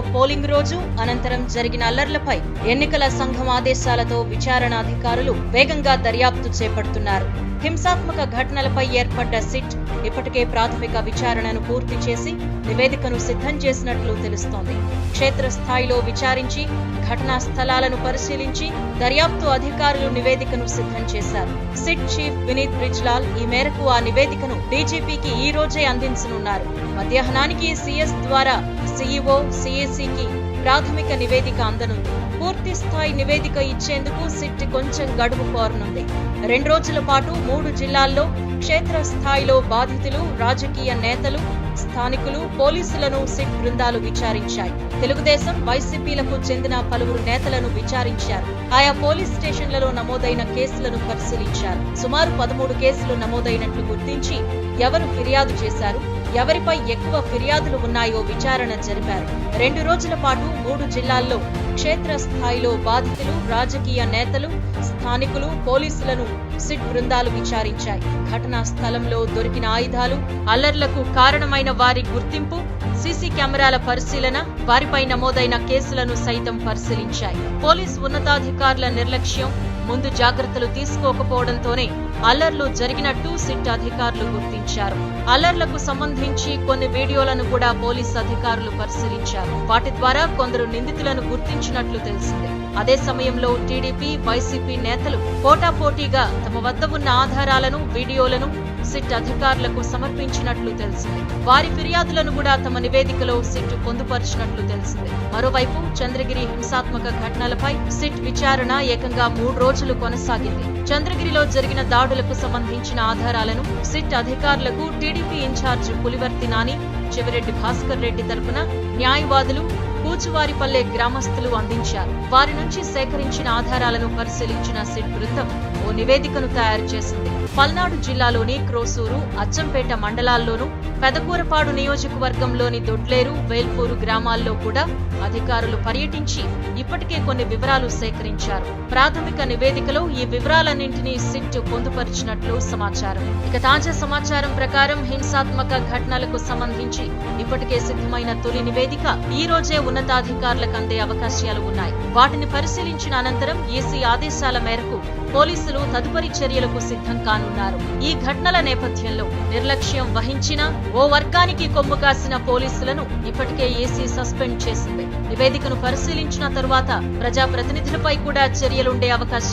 Polling రోజు అనంతరం జరిగిన అల్లర్లపై ఎన్నికల సంఘం ఆదేశాలతో విచారణ అధికారులు వేగంగా దర్యాప్తు చేపడుతున్నారు. హింసాత్మక ఘటనలపై ఏర్పడ్డ సిట్ ఇప్పటికే ప్రాథమిక విచారణను పూర్తి చేసి నివేదికను సిద్ధం చేసినట్లు తెలుస్తోంది. క్షేత్రస్థాయిలో విచారించి ఘటనా స్థలాలను పరిశీలించి దర్యాప్తు అధికారులు నివేదికను సిద్ధం చేశారు. సిట్ చీఫ్ వినీత్ బ్రిజ్లాల్ ఈ మేరకు ఆ నివేదికను డీజీపీకి ఈ రోజే అందించనున్నారు. మధ్యాహ్నానికి సీఎస్ ద్వారా సీఈఓ సీఏసీకి ప్రాథమిక నివేదిక అందనుంది. పూర్తి స్థాయి నివేదిక ఇచ్చేందుకు సిట్ కొంచెం గడువు కోరనుంది. రెండు రోజుల పాటు మూడు జిల్లాల్లో క్షేత్రస్థాయిలో బాధితులు రాజకీయ నేతలు స్థానికులు పోలీసులను సిట్ బృందాలు విచారించాయి. తెలుగుదేశం వైసీపీలకు చెందిన పలువురు నేతలను విచారించారు. ఆయా పోలీస్ స్టేషన్లలో నమోదైన కేసులను పరిశీలించారు. సుమారు పదమూడు కేసులు నమోదైనట్లు గుర్తించి ఎవరు ఫిర్యాదు చేశారు? ఎవరిపై ఎక్కువ ఫిర్యాదులు ఉన్నాయో విచారణ జరిపారు. రెండు రోజుల పాటు మూడు జిల్లాల్లో క్షేత్రస్థాయిలో బాధితులు రాజకీయ నేతలు స్థానికులు పోలీసులను సిట్ బృందాలు విచారించాయి. ఘటనా స్థలంలో దొరికిన ఆయుధాలు అల్లర్లకు కారణమైన వారి గుర్తింపు సీసీ కెమెరాల పరిశీలన వారిపై నమోదైన కేసులను సైతం పరిశీలించాయి. పోలీస్ ఉన్నతాధికారుల నిర్లక్ష్యం ముందు జాగ్రత్తలు తీసుకోకపోవడంతోనే అల్లర్లు జరిగినట్టు సిట్ అధికారులు గుర్తించారు. అల్లర్లకు సంబంధించి కొన్ని వీడియోలను కూడా పోలీస్ అధికారులు పరిశీలించారు. వాటి ద్వారా కొందరు నిందితులను గుర్తించినట్లు తెలిసింది. అదే సమయంలో టీడీపీ వైసీపీ నేతలు పోటాపోటీగా తమ వద్ద ఉన్న ఆధారాలను వీడియోలను సిట్ అధికారులకు సమర్పించినట్లు తెలిసింది. వారి ఫిర్యాదులను కూడా తమ నివేదికలో సిట్ పొందుపరిచినట్లు తెలిసింది. మరోవైపు చంద్రగిరి హింసాత్మక ఘటనలపై సిట్ విచారణ ఏకంగా మూడు రోజులు కొనసాగింది. చంద్రగిరిలో జరిగిన దాడులకు సంబంధించిన ఆధారాలను సిట్ అధికారులకు టీడీపీ ఇన్ఛార్జ్ పులివర్తి నాని చెవిరెడ్డి భాస్కర్ రెడ్డి తరపున న్యాయవాదులు కూచువారిపల్లె గ్రామస్తులు అందించారు. వారి నుంచి సేకరించిన ఆధారాలను పరిశీలించిన సిట్ బృందం ఓ నివేదికను తయారు చేసింది. పల్నాడు జిల్లాలోని క్రోసూరు అచ్చంపేట మండలాల్లోనూ పెదకూరపాడు నియోజకవర్గంలోని దొడ్లేరు వేల్పూరు గ్రామాల్లో కూడా అధికారులు పర్యటించి ఇప్పటికే కొన్ని వివరాలు సేకరించారు. ప్రాథమిక నివేదికలో ఈ వివరాలన్నింటినీ సిట్ పొందుపరిచినట్లు సమాచారం. ఇక తాజా సమాచారం ప్రకారం హింసాత్మక ఘటనలకు సంబంధించి ఇప్పటికే సిద్ధమైన తొలి నివేదిక ఈ రోజే ఉన్నతాధికారులకు అందే అవకాశాలు ఉన్నాయి. వాటిని పరిశీలించిన అనంతరం ఈసీ ఆదేశాల మేరకు పోలీసు పోలీసులు తదుపరి చర్యలకు సిద్ధం కానున్నారు. ఈ ఘటనల నేపథ్యంలో నిర్లక్ష్యం వహించిన ఓ వర్గానికి కొమ్ము కాసిన పోలీసులను ఇప్పటికే ఏసీ సస్పెండ్ చేసింది. నివేదికను పరిశీలించిన తరువాత ప్రజాప్రతినిధులపై కూడా చర్యలుండే అవకాశం